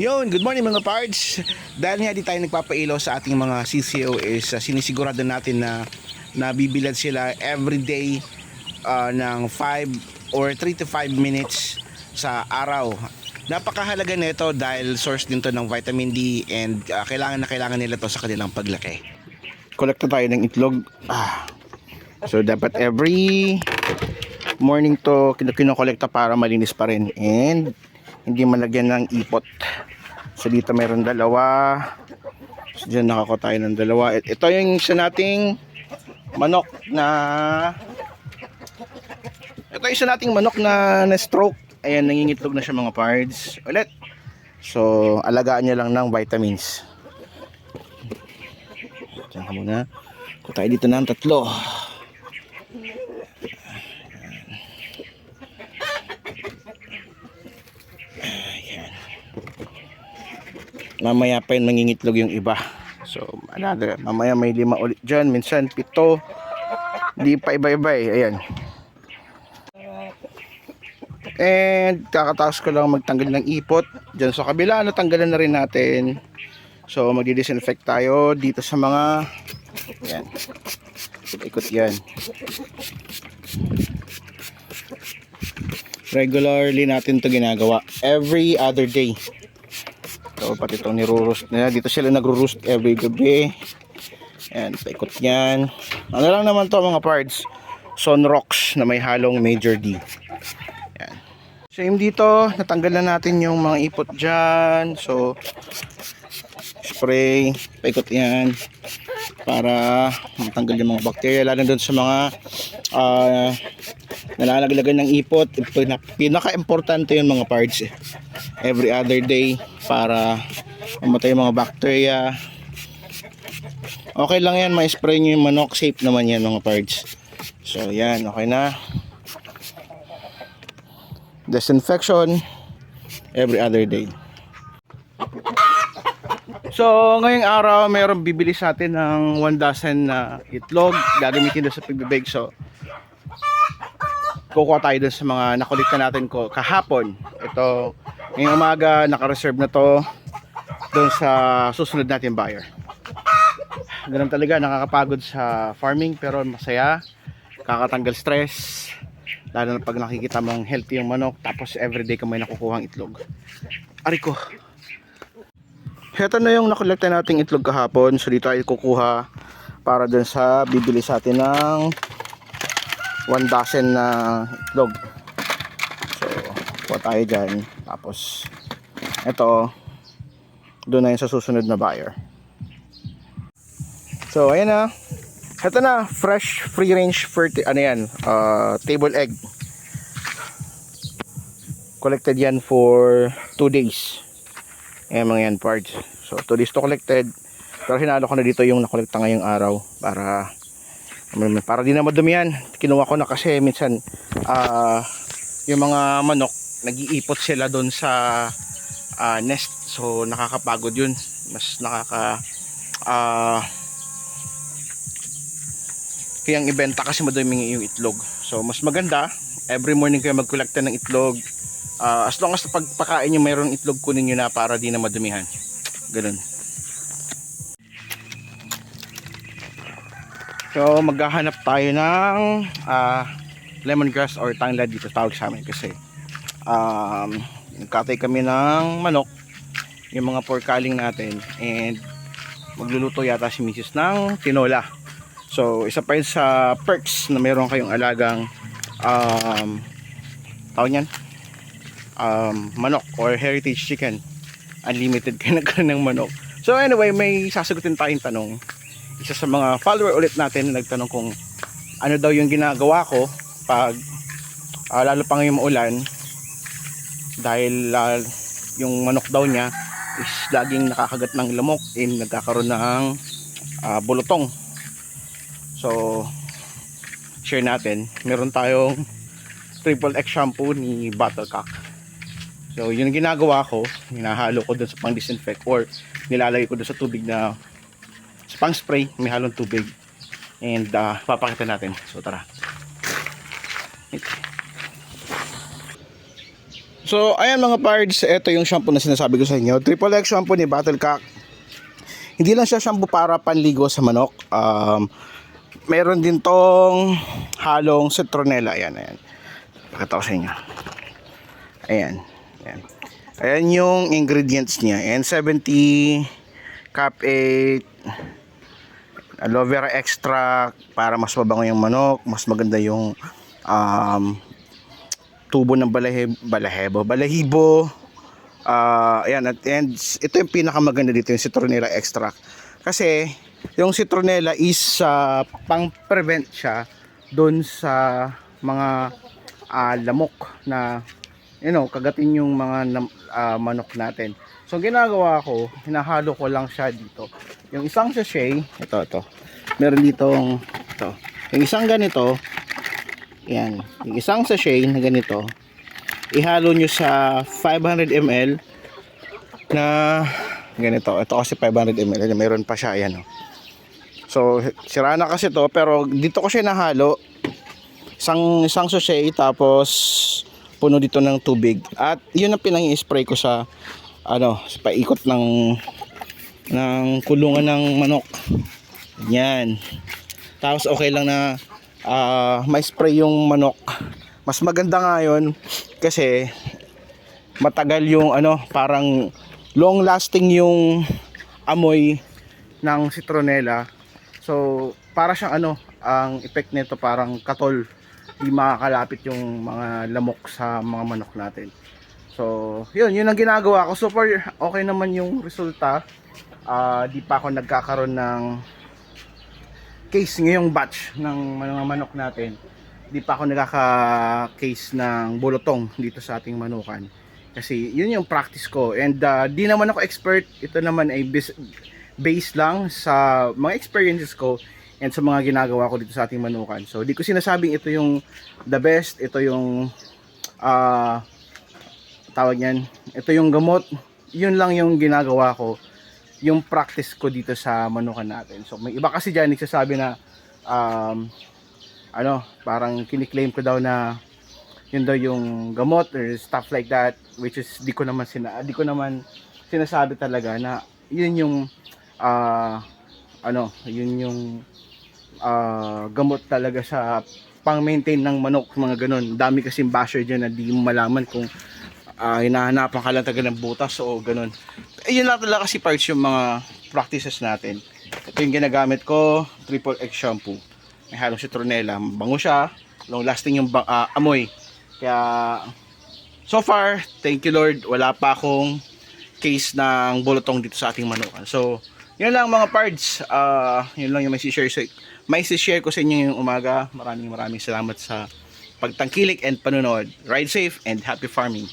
Yun, good morning mga parts. Dahil nga di tayo nagpapailaw sa ating mga CCO is uh, sinisigurado natin na nabibilad sila every day uh, ng 5 or 3 to 5 minutes sa araw. Napakahalaga nito dahil source din to ng vitamin D and uh, kailangan na kailangan nila to sa kanilang paglaki. Kolekta tayo ng itlog. Ah. So dapat every morning to kin- kinokolekta para malinis pa rin and hindi malagyan ng ipot. So dito meron dalawa. So dyan nakakuha tayo ng dalawa. It- Ito yung isa nating manok na ito yung isa nating manok na na stroke. Ayan, nangingitlog na siya mga pards. Ulit. So, alagaan niya lang ng vitamins. Diyan ka muna. Tayo dito ng tatlo. Ayan. Mamaya pa yun mangingitlog yung iba. So, another. Mamaya may lima ulit dyan. Minsan, pito. Di pa iba-iba eh. Ayan. And kakataas ko lang magtanggal ng ipot. Diyan sa kabila, natanggalan na rin natin. So, magdi-disinfect tayo dito sa mga Ayan. Ikot yan. Regularly natin to ginagawa. Every other day. So, pati itong nirurust nila. Dito sila nagro-roost every gabi. Ayan, paikot yan. Ano lang naman to mga parts? Sunrocks na may halong Major D. Same dito. Natanggal na natin yung mga ipot dyan. So, spray. Paikot yan. Para matanggal yung mga bacteria. Lalo doon sa mga uh, nalalaglagan ng ipot. Pinak- pinaka-importante yung mga parts eh. every other day para mamatay yung mga bacteria. Okay lang yan. Ma-spray nyo yung manok. Safe naman yan mga parts. So yan. Okay na disinfection every other day So, ngayong araw, mayroong bibili sa atin ng 1 dozen na itlog. Gagamitin doon sa pagbibig. So, kukuha tayo doon sa mga nakulikta natin ko kahapon. Ito, ngayong umaga, naka-reserve na to doon sa susunod natin buyer. Ganun talaga, nakakapagod sa farming pero masaya. Kakatanggal stress. Lalo na pag nakikita mong healthy yung manok tapos everyday ka may nakukuhang itlog. Ariko, Heto na yung nakolekta nating itlog kahapon. So dito tayo kukuha para dun sa bibili sa atin ng 1 dozen na itlog. So kuha tayo dyan. Tapos ito doon na yun sa susunod na buyer. So ayan na. Ito na, fresh free range ferti ano yan, uh, table egg. Collected yan for 2 days. Ayan mga yan parts. So, to this to collected. Pero hinalo ko na dito yung nakolekta ngayong araw para para di na madumihan. Kinuha ko na kasi minsan ah yung mga manok nag-iipot sila doon sa ah, nest. So, nakakapagod yun. Mas nakaka kayang ibenta kasi madumi yung itlog. So, mas maganda every morning kayo magkolekta ng itlog. Ah, as long as pagpakain nyo mayroong itlog kunin nyo na para di na madumihan ganun. So maghahanap tayo ng ah, lemongrass or tanglad dito tawag sa amin kasi um, nagkatay kami ng manok yung mga porkaling natin and magluluto yata si misis ng tinola so isa pa yun sa perks na meron kayong alagang um, tawag niyan? Um, manok or heritage chicken. Unlimited ka na ka ng manok. So anyway may sasagutin tayong tanong. Isa sa mga follower ulit natin na nagtanong kung ano daw yung ginagawa ko pag ah, lalo pa ngayong maulan. Dahil ah, yung manok daw niya is laging nakakagat ng lamok and nagkakaroon ng ah, bulutong so share natin meron tayong triple X shampoo ni Battlecock So, yun ang ginagawa ko. Hinahalo ko dun sa pang disinfect or nilalagay ko dun sa tubig na sa pang spray, may halong tubig. And uh, papakita natin. So, tara. So, ayan mga pards, ito yung shampoo na sinasabi ko sa inyo. Triple X shampoo ni Battlecock. Hindi lang siya shampoo para panligo sa manok. Um, meron din tong halong citronella. Ayan, ayan. Pakita ko sa inyo. Ayan. Ayan. Ayan yung ingredients niya. N70, Cap 8, aloe vera extract para mas mabango yung manok, mas maganda yung um, tubo ng balahe, balahebo, balahibo. Ah, ayan, at and ito yung pinakamaganda dito, yung citronella extract. Kasi yung citronella is ah, pang-prevent siya doon sa mga ah, lamok na you know, kagatin yung mga ah, manok natin. So ginagawa ko, hinahalo ko lang siya dito. Yung isang sachet, ito ito. Meron ditong ito. Yung isang ganito, yan. Yung isang sachet na ganito, ihalo nyo sa 500 ml na ganito. Ito kasi 500 ml. Meron pa siya. Ayan. Oh. So, sira na kasi to pero dito ko siya nahalo. Isang, isang sachet tapos puno dito ng tubig. At yun ang pinang-spray ko sa ano, sa paikot ng ng kulungan ng manok. Yan. Tapos okay lang na ah may spray yung manok. Mas maganda nga yun kasi matagal yung ano, parang long lasting yung amoy ng citronella. So, para siyang ano, ang effect nito parang katol. Di makakalapit yung mga lamok sa mga manok natin. So, yun, yun ang ginagawa ko. So far, okay naman yung resulta. Ah, di pa ako nagkakaroon ng case ngayong batch ng mga manok natin. Di pa ako nagkaka-case ng bulotong dito sa ating manukan. Kasi yun yung practice ko. And ah, di naman ako expert. Ito naman ay based lang sa mga experiences ko and sa mga ginagawa ko dito sa ating manukan. So, di ko sinasabing ito yung the best. Ito yung ah tawag niyan, ito yung gamot, yun lang yung ginagawa ko, yung practice ko dito sa manukan natin. So may iba kasi diyan nagsasabi na um, ano, parang kiniklaim ko daw na yun daw yung gamot or stuff like that which is di ko naman sina di ko naman sinasabi talaga na yun yung ah, ano, yun yung ah, gamot talaga sa pang-maintain ng manok, mga ganun. Dami kasing basher dyan na di mo malaman kung ah, hinahanapan ka lang taga ng butas o ganun. Eh, yun lang talaga kasi parts yung mga practices natin. Ito yung ginagamit ko, triple X shampoo. May halong citronella. Bango siya. Long lasting yung ah, amoy. Kaya, so far, thank you Lord, wala pa akong case ng bulotong dito sa ating manukan. So, yun lang mga parts. Ah, yun lang yung may share sa may share ko sa inyo yung umaga. Maraming maraming salamat sa pagtangkilik and panonood. Ride safe and happy farming.